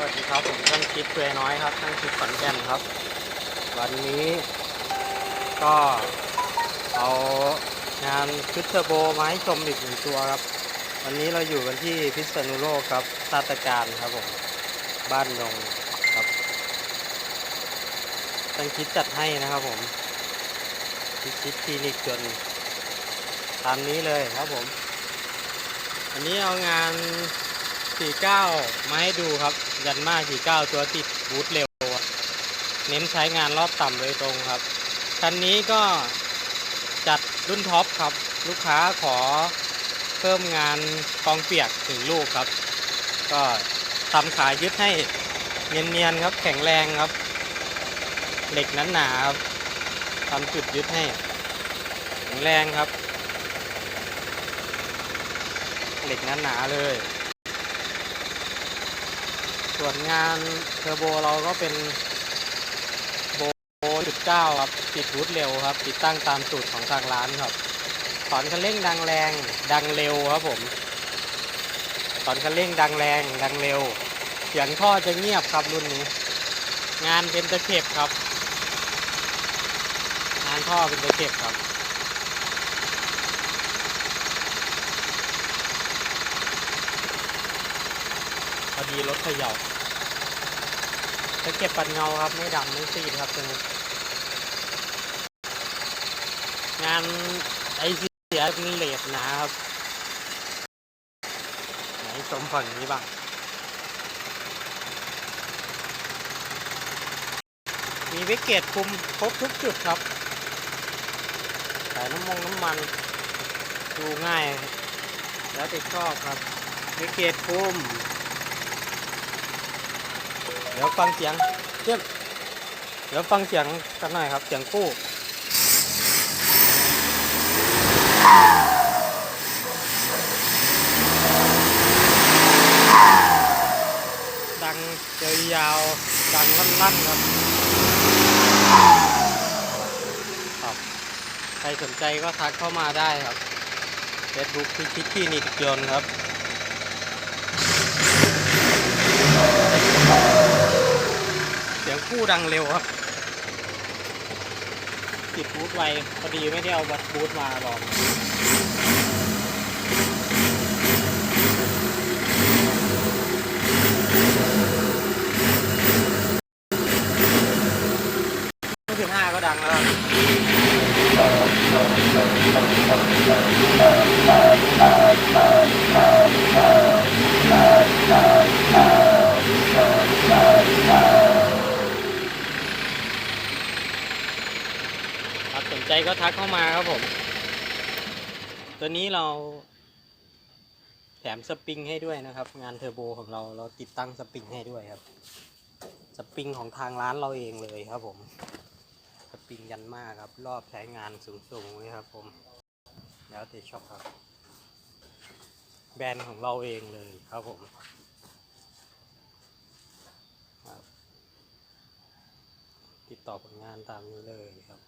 สวัสดีครับผมช่างคิดเปลือยน้อยครับช่างคิดขอนแก่นครับ วันนี้ก็เอางานชุดเทอร์โบมาให้ชมอีกหนึ่งตัวครับ วันนี้เราอยู่กันที่พิษณุโลกครับซาตการครับผมบ้านยงครับช่างคิดจัดให้นะครับผมคิดคิดคลินิกจนตามนี้เลยครับผม อันนี้เอางาน 49 มาให้ดูครับ ยันมา49 ตัวติดบูทเร็ว เน้นใช้งานรอบต่ำโดยตรงครับ คันนี้ก็จัดรุ่นท็อปครับ ลูกค้าขอเพิ่มงานกองเปียกถึงลูกครับ ก็ทำขายึดให้เนียนๆครับ แข็งแรงครับ เหล็กนั้นหนาครับทำจุดยึดให้แข็งแรงครับ เหล็กนั้นหนาเลย ส่วนงานเทอร์โบเราก็เป็นโบจุดเก้าครับ ติดบูทเร็วครับ ติดตั้งตามสูตรของทางร้านครับถอนคันเร่งดังแรง ดังเร็วครับผมถอนคันเร่งดังแรง ดังเร็ว เสียงท่อจะเงียบครับรุ่นนี้ งานเป็นตะเข็บครับ งานท่อเป็นตะเข็บครับ อดีรถเขย่าจะเก็บปัดเงาครับ ไม่ดำไม่ซีดครับตัวนี้งานไอเสียเป็นเลดหนาครับ ไหนชมฝั่งนี้บ้างมีวิกเกตคุมครบทุกจุดครับใส่น้ำมงน้ำมัน ดูง่าย แล้วแต่ชอบครับวิกเกตคุม ดี๋ยวฟังเสียงเทียบเดี๋ยวฟังเสียงกันหน่อยครับ เสียงกู้ดังยาว ดังลั่นๆครับครับ ใครสนใจก็ทักเข้ามาได้ครับ Facebook พิชิตคลินิกยนครับ เสีย งคู่ดังเร็วครับติดบูทไวพอดีไม่ได้เอาวัดบูทมาลองถึงห้าก็ดังแล้วครับ สนใจก็ทักเข้ามาครับผม ตัวนี้เรา แถมสปริงให้ด้วยนะครับ งานเทอร์โบของเราเราติดตั้งสปริงให้ด้วยครับ สปริงของทางร้านเราเองเลยครับผม สปริงยันมากครับ รอบใช้งานสูงๆเลยครับผม แล้วแต่ชอบครับ แบรนด์ของเราเองเลยครับผมติดต่อผลงานตามนี้เลยครับ